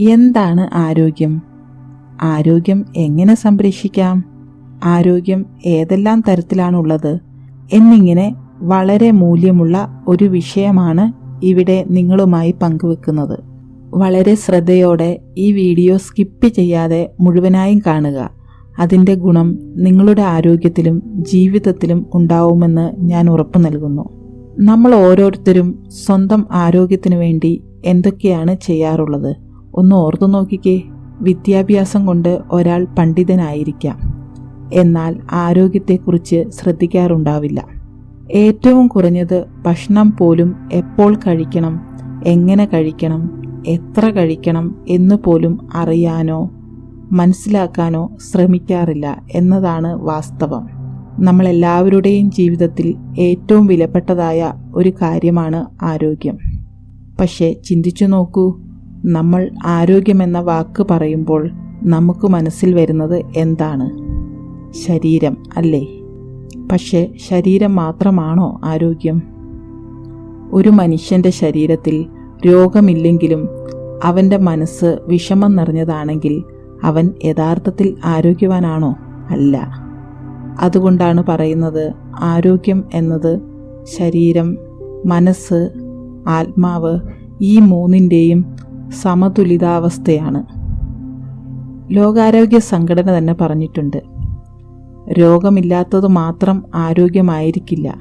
എന്താണ് ആരോഗ്യം? ആരോഗ്യം എങ്ങനെ സംരക്ഷിക്കാം? ആരോഗ്യം ഏതെല്ലാം തരത്തിലാണുള്ളത്? എന്നിങ്ങനെ വളരെ മൂല്യമുള്ള ഒരു വിഷയമാണ് ഇവിടെ നിങ്ങളുമായി പങ്കുവെക്കുന്നത്. വളരെ ശ്രദ്ധയോടെ ഈ വീഡിയോ സ്കിപ്പ് ചെയ്യാതെ മുഴുവനായും കാണുക. അതിന്റെ ഗുണം നിങ്ങളുടെ ആരോഗ്യത്തിലും ജീവിതത്തിലും ഉണ്ടാവുമെന്ന് ഞാൻ ഉറപ്പു നൽകുന്നു. നമ്മൾ ഓരോരുത്തരും സ്വന്തം ആരോഗ്യത്തിനു വേണ്ടി എന്തൊക്കെയാണ് ചെയ്യാറുള്ളത്? ഒന്ന് ഓർത്തു നോക്കിക്കേ. വിദ്യാഭ്യാസം കൊണ്ട് ഒരാൾ പണ്ഡിതനായിരിക്കാം. എന്നാൽ ആരോഗ്യത്തെക്കുറിച്ച് ശ്രദ്ധിക്കാറുണ്ടാവില്ല. ഏറ്റവും കുറഞ്ഞത് ഭക്ഷണം പോലും എപ്പോൾ കഴിക്കണം എങ്ങനെ കഴിക്കണം എത്ര കഴിക്കണം എന്ന് പോലും അറിയാനോ മനസ്സിലാക്കാനോ ശ്രമിക്കാറില്ല എന്നതാണ് വാസ്തവം. നമ്മളെല്ലാവരുടെയും ജീവിതത്തിൽ ഏറ്റവും വിലപ്പെട്ടതായ ഒരു കാര്യമാണ് ആരോഗ്യം. പക്ഷേ ചിന്തിച്ചു നോക്കൂ നമ്മൾ ആരോഗ്യമെന്ന വാക്ക് പറയുമ്പോൾ നമുക്ക് മനസ്സിൽ വരുന്നത് എന്താണ്? ശരീരം അല്ലേ? പക്ഷേ ശരീരം മാത്രമാണോ ആരോഗ്യം? ഒരു മനുഷ്യന്റെ ശരീരത്തിൽ രോഗമില്ലെങ്കിലും അവന്റെ മനസ്സ് വിഷമം നിറഞ്ഞതാണെങ്കിൽ അവൻ യഥാർത്ഥത്തിൽ ആരോഗ്യവാനാണോ? അല്ല. അതുകൊണ്ടാണ് പറയുന്നത് ആരോഗ്യം എന്നത് ശരീരം മനസ്സ് ആത്മാവ് ഈ മൂന്നിന്റെയും സമതുലിതാവസ്ഥയാണ്. ലോകാരോഗ്യ സംഘടന തന്നെ പറഞ്ഞിട്ടുണ്ട് രോഗമില്ലാത്തത് മാത്രം ആരോഗ്യമായിരിക്കില്ല.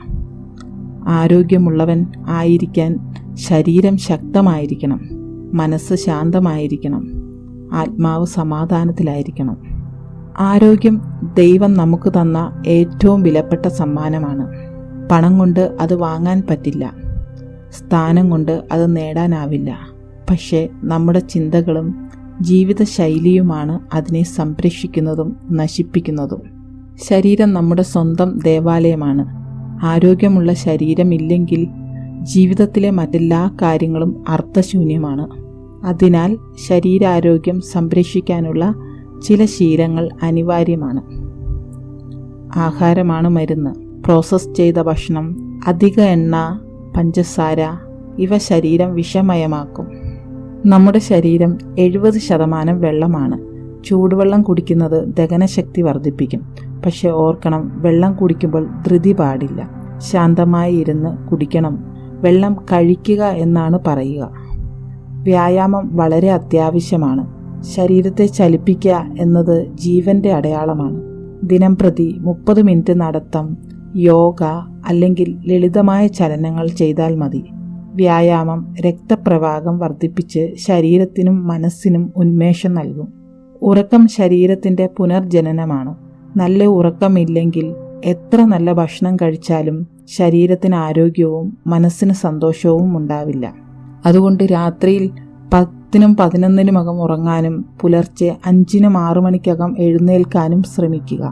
ആരോഗ്യമുള്ളവൻ ആയിരിക്കാൻ ശരീരം ശക്തമായിരിക്കണം മനസ്സ് ശാന്തമായിരിക്കണം ആത്മാവ് സമാധാനത്തിലായിരിക്കണം. ആരോഗ്യം ദൈവം നമുക്ക് തന്ന ഏറ്റവും വിലപ്പെട്ട സമ്മാനമാണ്. പണം കൊണ്ട് അത് വാങ്ങാൻ പറ്റില്ല സ്ഥാനം കൊണ്ട് അത് നേടാനാവില്ല. പക്ഷേ നമ്മുടെ ചിന്തകളും ജീവിതശൈലിയുമാണ് അതിനെ സംരക്ഷിക്കുന്നതും നശിപ്പിക്കുന്നതും. ശരീരം നമ്മുടെ സ്വന്തം ദേവാലയമാണ്. ആരോഗ്യമുള്ള ശരീരമില്ലെങ്കിൽ ജീവിതത്തിലെ മറ്റെല്ലാ കാര്യങ്ങളും അർത്ഥശൂന്യമാണ്. അതിനാൽ ശരീരാരോഗ്യം സംരക്ഷിക്കാനുള്ള ചില ശീലങ്ങൾ അനിവാര്യമാണ്. ആഹാരമാണ് മരുന്ന്. പ്രോസസ് ചെയ്ത ഭക്ഷണം അധിക എണ്ണ പഞ്ചസാര ഇവ ശരീരം വിഷമയമാക്കും. നമ്മുടെ ശരീരം എഴുപത് ശതമാനം വെള്ളമാണ്. ചൂടുവെള്ളം കുടിക്കുന്നത് ദഹനശക്തി വർദ്ധിപ്പിക്കും. പക്ഷെ ഓർക്കണം വെള്ളം കുടിക്കുമ്പോൾ ധൃതി പാടില്ല. ശാന്തമായി ഇരുന്ന് കുടിക്കണം. വെള്ളം കഴിക്കുക എന്നാണ് പറയുക. വ്യായാമം വളരെ അത്യാവശ്യമാണ്. ശരീരത്തെ ചലിപ്പിക്കുക എന്നത് ജീവന്റെ അടയാളമാണ്. ദിനം പ്രതി മുപ്പത് മിനിറ്റ് നടത്തം യോഗ അല്ലെങ്കിൽ ലളിതമായ ചലനങ്ങൾ ചെയ്താൽ മതി. വ്യായാമം രക്തപ്രവാഹം വർദ്ധിപ്പിച്ച് ശരീരത്തിനും മനസ്സിനും ഉന്മേഷം നൽകും. ഉറക്കം ശരീരത്തിന്റെ പുനർജനനമാണ്. നല്ല ഉറക്കമില്ലെങ്കിൽ എത്ര നല്ല ഭക്ഷണം കഴിച്ചാലും ശരീരത്തിന് ആരോഗ്യവും മനസ്സിന് സന്തോഷവും ഉണ്ടാവില്ല. അതുകൊണ്ട് രാത്രിയിൽ പത്തിനും പതിനൊന്നിനുമകം ഉറങ്ങാനും പുലർച്ചെ അഞ്ചിനും ആറു മണിക്കകം എഴുന്നേൽക്കാനും ശ്രമിക്കുക.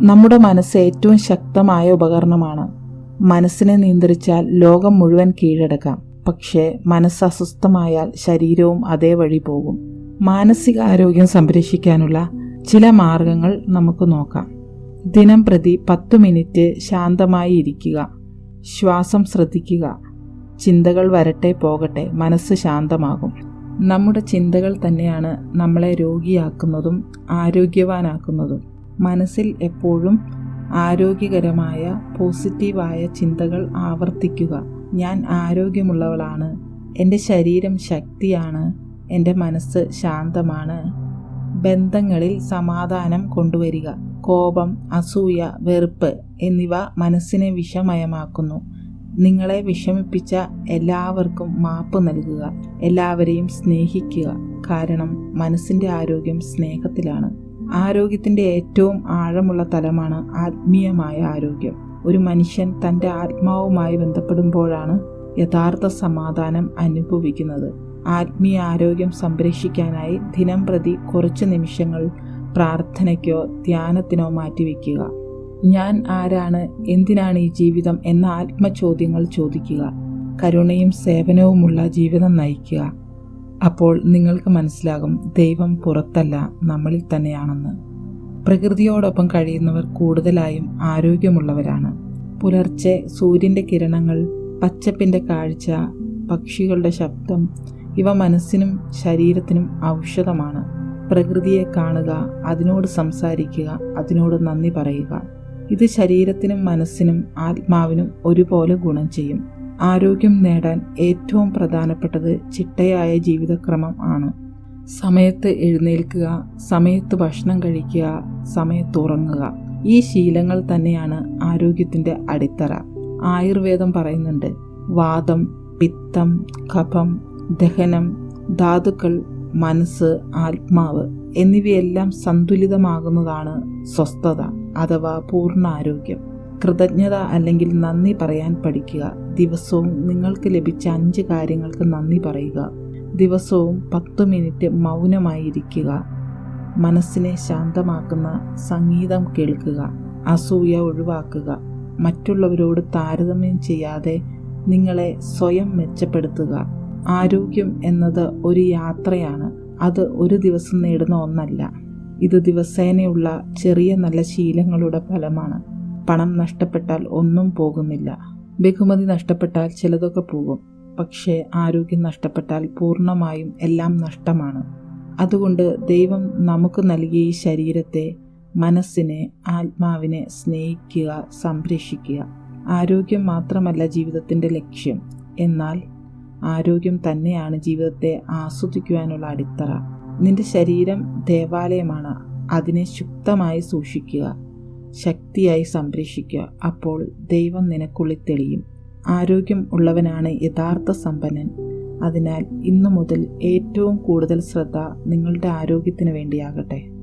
നമ്മുടെ മനസ്സ് ഏറ്റവും ശക്തമായ ഉപകരണമാണ്. മനസ്സിനെ നിയന്ത്രിച്ചാൽ ലോകം മുഴുവൻ കീഴടക്കാം. പക്ഷേ മനസ്സ് അസ്വസ്ഥമായാൽ ശരീരവും അതേ വഴി പോകും. മാനസിക ആരോഗ്യം സംരക്ഷിക്കാനുള്ള ചില മാർഗങ്ങൾ നമുക്ക് നോക്കാം. ദിനം പ്രതി പത്ത് മിനിറ്റ് ശാന്തമായി ഇരിക്കുക. ശ്വാസം ശ്രദ്ധിക്കുക. ചിന്തകൾ വരട്ടെ പോകട്ടെ മനസ്സ് ശാന്തമാകും. നമ്മുടെ ചിന്തകൾ തന്നെയാണ് നമ്മളെ രോഗിയാക്കുന്നതും ആരോഗ്യവാനാക്കുന്നതും. മനസ്സിൽ എപ്പോഴും ആരോഗ്യകരമായ പോസിറ്റീവായ ചിന്തകൾ ആവർത്തിക്കുക. ഞാൻ ആരോഗ്യമുള്ളവളാണ്. എന്റെ ശരീരം ശക്തിയാണ്. എന്റെ മനസ്സ് ശാന്തമാണ്. ബന്ധങ്ങളിൽ സമാധാനം കൊണ്ടുവരിക. കോപം അസൂയ വെറുപ്പ് എന്നിവ മനസ്സിനെ വിഷമയമാക്കുന്നു. നിങ്ങളെ വിഷമിപ്പിച്ച എല്ലാവർക്കും മാപ്പ് നൽകുക. എല്ലാവരെയും സ്നേഹിക്കുക. കാരണം മനസ്സിന്റെ ആരോഗ്യം സ്നേഹത്തിലാണ്. ആരോഗ്യത്തിന്റെ ഏറ്റവും ആഴമുള്ള തലമാണ് ആത്മീയമായ ആരോഗ്യം. ഒരു മനുഷ്യൻ തന്റെ ആത്മാവുമായി ബന്ധപ്പെടുമ്പോഴാണ് യഥാർത്ഥ സമാധാനം അനുഭവിക്കുന്നത്. ആത്മീയ ആരോഗ്യം സംരക്ഷിക്കാനായി ദിനം പ്രതി കുറച്ച് നിമിഷങ്ങൾ പ്രാർത്ഥനയ്ക്കോ ധ്യാനത്തിനോ മാറ്റിവെക്കുക. ഞാൻ ആരാണ്? എന്തിനാണ് ഈ ജീവിതം? എന്ന ആത്മചോദ്യങ്ങൾ ചോദിക്കുക. കരുണയും സേവനവുമുള്ള ജീവിതം നയിക്കുക. അപ്പോൾ നിങ്ങൾക്ക് മനസ്സിലാകും ദൈവം പുറത്തല്ല നമ്മളിൽ തന്നെയാണെന്ന്. പ്രകൃതിയോടൊപ്പം കഴിയുന്നവർ കൂടുതലായും ആരോഗ്യമുള്ളവരാണ്. പുലർച്ചെ സൂര്യന്റെ കിരണങ്ങൾ പച്ചപ്പിന്റെ കാഴ്ച പക്ഷികളുടെ ശബ്ദം ഇവ മനസ്സിനും ശരീരത്തിനും ഔഷധമാണ്. പ്രകൃതിയെ കാണുക അതിനോട് സംസാരിക്കുക അതിനോട് നന്ദി പറയുക. ഇത് ശരീരത്തിനും മനസ്സിനും ആത്മാവിനും ഒരുപോലെ ഗുണം ചെയ്യും. ആരോഗ്യം നേടാൻ ഏറ്റവും പ്രധാനപ്പെട്ടത് ചിട്ടയായ ജീവിതക്രമം ആണ്. സമയത്ത് എഴുന്നേൽക്കുക സമയത്ത് ഭക്ഷണം കഴിക്കുക സമയത്ത് ഉറങ്ങുക. ഈ ശീലങ്ങൾ തന്നെയാണ് ആരോഗ്യത്തിന്റെ അടിത്തറ. ആയുർവേദം പറയുന്നുണ്ട് വാദം പിത്തം കഫം ദഹനം ധാതുക്കൾ മനസ്സ് ആത്മാവ് എന്നിവയെല്ലാം സന്തുലിതമാകുന്നതാണ് സ്വസ്ഥത അഥവാ പൂർണ ആരോഗ്യം. കൃതജ്ഞത അല്ലെങ്കിൽ നന്ദി പറയാൻ പഠിക്കുക. ദിവസവും നിങ്ങൾക്ക് ലഭിച്ച അഞ്ച് കാര്യങ്ങൾക്ക് നന്ദി പറയുക. ദിവസവും പത്ത് മിനിറ്റ് മൗനമായിരിക്കുക മനസ്സിനെ ശാന്തമാക്കുന്ന സംഗീതം കേൾക്കുക. അസൂയ ഒഴിവാക്കുക. മറ്റുള്ളവരോട് താരതമ്യം ചെയ്യാതെ നിങ്ങളെ സ്വയം മെച്ചപ്പെടുത്തുക. ആരോഗ്യം എന്നത് ഒരു യാത്രയാണ്. അത് ഒരു ദിവസം നേടുന്ന ഒന്നല്ല. ഇത് ദിവസേനയുള്ള ചെറിയ നല്ല ശീലങ്ങളുടെ ഫലമാണ്. പണം നഷ്ടപ്പെട്ടാൽ ഒന്നും പോകുന്നില്ല. ബഹുമതി നഷ്ടപ്പെട്ടാൽ ചിലതൊക്കെ പോകും. പക്ഷേ ആരോഗ്യം നഷ്ടപ്പെട്ടാൽ പൂർണമായും എല്ലാം നഷ്ടമാണ്. അതുകൊണ്ട് ദൈവം നമുക്ക് നൽകിയ ഈ ശരീരത്തെ മനസ്സിനെ ആത്മാവിനെ സ്നേഹിക്കുക സംരക്ഷിക്കുക. ആരോഗ്യം മാത്രമല്ല ജീവിതത്തിന്റെ ലക്ഷ്യം. എന്നാൽ ആരോഗ്യം തന്നെയാണ് ജീവിതത്തെ ആസ്വദിക്കുവാനുള്ള അടിത്തറ. നിന്റെ ശരീരം ദേവാലയമാണ്. അതിനെ ശുക്തമായി സൂക്ഷിക്കുക. ശക്തിയായി സംരക്ഷിക്കുക. അപ്പോൾ ദൈവം നിനക്കുള്ളിൽ തെളിയും. ആരോഗ്യം ഉള്ളവനാണ് യഥാർത്ഥ സമ്പന്നൻ. അതിനാൽ ഇന്നു മുതൽ ഏറ്റവും കൂടുതൽ ശ്രദ്ധ നിങ്ങളുടെ ആരോഗ്യത്തിന് വേണ്ടിയാകട്ടെ.